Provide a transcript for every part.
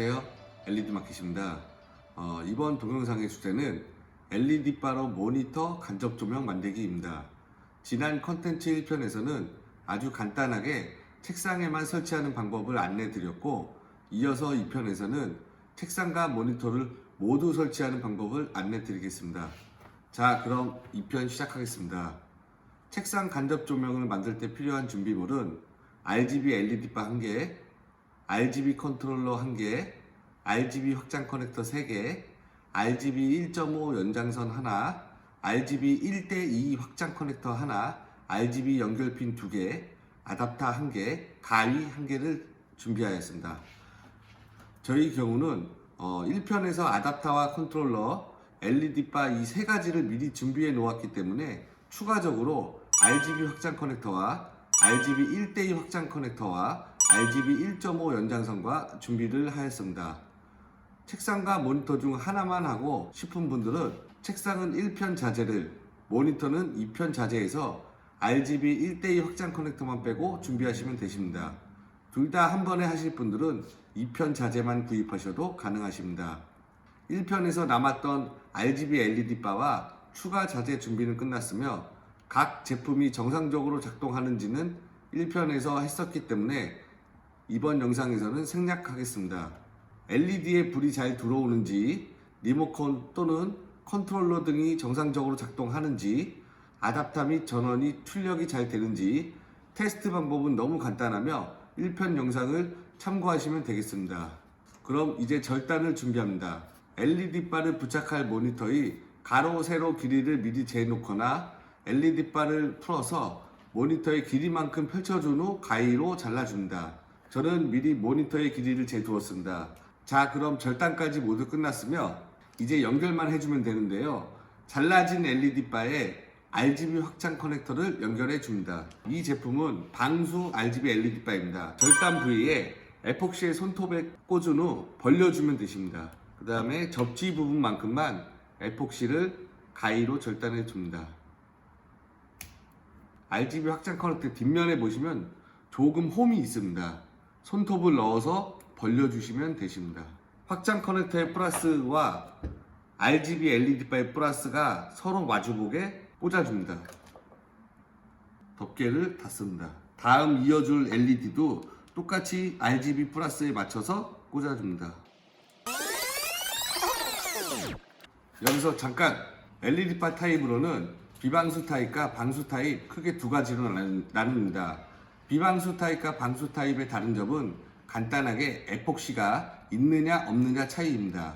안녕하세요. LED 마켓입니다. 어, 이번 동영상의 주제는 LED 바로 모니터 간접 조명 만들기입니다. 지난 컨텐츠 1편에서는 아주 간단하게 책상에만 설치하는 방법을 안내 드렸고 이어서 2편에서는 책상과 모니터를 모두 설치하는 방법을 안내 드리겠습니다. 자, 그럼 2편 시작하겠습니다. 책상 간접 조명을 만들 때 필요한 준비물은 RGB LED바 1개, RGB 컨트롤러 1개, RGB 확장 커넥터 3개, RGB 1.5 연장선 하나, RGB 1대2 확장 커넥터 하나, RGB 연결핀 2개, 아답터 1개, 가위 1개를 준비하였습니다. 저희 경우는 어, 1편에서 아답터와 컨트롤러, LED바 이 세 가지를 미리 준비해 놓았기 때문에 추가적으로 RGB 확장 커넥터와 RGB 1대2 확장 커넥터와 RGB 1.5 연장선과 준비를 하였습니다. 책상과 모니터 중 하나만 하고 싶은 분들은 책상은 1편 자재를 모니터는 2편 자재에서 RGB 1대2 확장 커넥터만 빼고 준비하시면 되십니다. 둘 다 한 번에 하실 분들은 2편 자재만 구입하셔도 가능하십니다. 1편에서 남았던 RGB LED 바와 추가 자재 준비는 끝났으며 각 제품이 정상적으로 작동하는지는 1편에서 했었기 때문에 이번 영상에서는 생략하겠습니다. LED에 불이 잘 들어오는지, 리모컨 또는 컨트롤러 등이 정상적으로 작동하는지, 아답터 및 전원이 출력이 잘 되는지, 테스트 방법은 너무 간단하며 1편 영상을 참고하시면 되겠습니다. 그럼 이제 절단을 준비합니다. LED 바를 부착할 모니터의 가로, 세로 길이를 미리 재놓거나 LED 바를 풀어서 모니터의 길이만큼 펼쳐준 후 가위로 잘라줍니다. 저는 미리 모니터의 길이를 재두었습니다. 자, 그럼 절단까지 모두 끝났으며 이제 연결만 해주면 되는데요. 잘라진 LED 바에 RGB 확장 커넥터를 연결해 줍니다. 이 제품은 방수 RGB LED 바입니다. 절단 부위에 에폭시의 손톱에 꽂은 후 벌려주면 되십니다. 그 다음에 접지 부분만큼만 에폭시를 가위로 절단해 줍니다. RGB 확장 커넥터 뒷면에 보시면 조금 홈이 있습니다. 손톱을 넣어서 벌려주시면 되십니다. 확장 커넥터의 플러스와 RGB LED 바의 플러스가 서로 마주보게 꽂아줍니다. 덮개를 닫습니다. 다음 이어줄 LED도 똑같이 RGB 플러스에 맞춰서 꽂아줍니다. 여기서 잠깐 LED 바 타입으로는 비방수 타입과 방수 타입 크게 두 가지로 나눕니다. 비방수 타입과 방수 타입의 다른 점은 간단하게 에폭시가 있느냐 없느냐 차이입니다.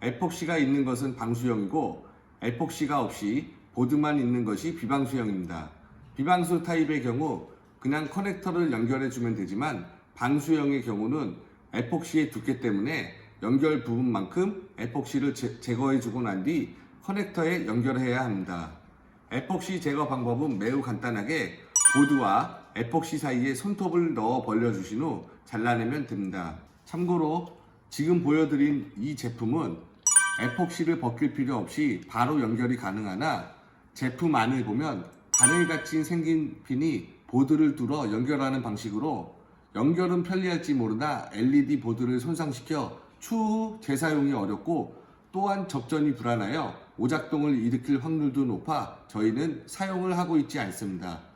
에폭시가 있는 것은 방수형이고 에폭시가 없이 보드만 있는 것이 비방수형입니다. 비방수 타입의 경우 그냥 커넥터를 연결해 주면 되지만 방수형의 경우는 에폭시의 두께 때문에 연결 부분만큼 에폭시를 제, 제거해 주고 난 뒤 커넥터에 연결해야 합니다. 에폭시 제거 방법은 매우 간단하게 보드와 에폭시 사이에 손톱을 넣어 벌려주신 후 잘라내면 됩니다. 참고로 지금 보여드린 이 제품은 에폭시를 벗길 필요 없이 바로 연결이 가능하나 제품 안을 보면 바늘같이 생긴 핀이 보드를 뚫어 연결하는 방식으로 연결은 편리할지 모르나 LED 보드를 손상시켜 추후 재사용이 어렵고 또한 접전이 불안하여 오작동을 일으킬 확률도 높아 저희는 사용을 하고 있지 않습니다.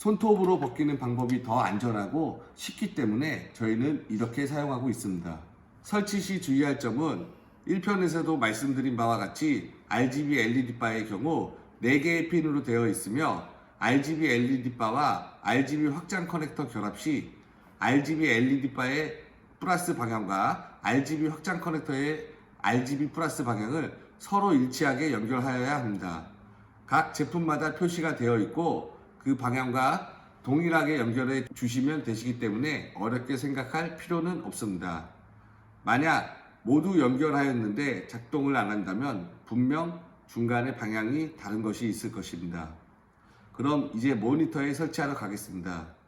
손톱으로 벗기는 방법이 더 안전하고 쉽기 때문에 저희는 이렇게 사용하고 있습니다. 설치 시 주의할 점은 1편에서도 말씀드린 바와 같이 RGB LED 바의 경우 4개의 핀으로 되어 있으며 RGB LED 바와 RGB 확장 커넥터 결합 시 RGB LED 바의 플러스 방향과 RGB 확장 커넥터의 RGB 플러스 방향을 서로 일치하게 연결하여야 합니다. 각 제품마다 표시가 되어 있고 그 방향과 동일하게 연결해 주시면 되시기 때문에 어렵게 생각할 필요는 없습니다. 만약 모두 연결하였는데 작동을 안 한다면 분명 중간에 방향이 다른 것이 있을 것입니다. 그럼 이제 모니터에 설치하러 가겠습니다.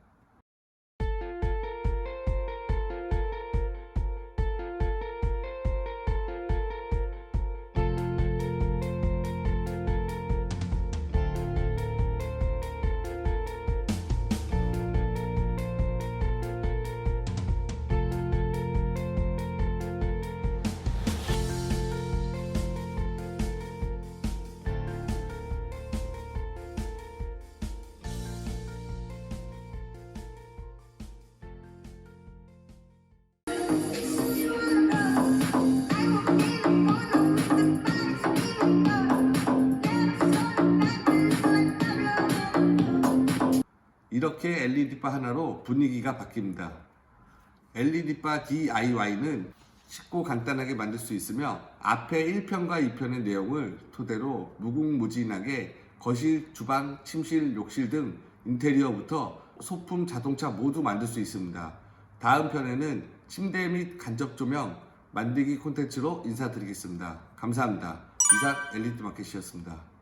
이렇게 LED바 하나로 분위기가 바뀝니다. LED바 DIY는 쉽고 간단하게 만들 수 있으며 앞에 1편과 2편의 내용을 토대로 무궁무진하게 거실, 주방, 침실, 욕실 등 인테리어부터 소품, 자동차 모두 만들 수 있습니다. 다음 편에는 침대 및 간접 조명 만들기 콘텐츠로 인사드리겠습니다. 감사합니다. 이상 LED 마켓이었습니다.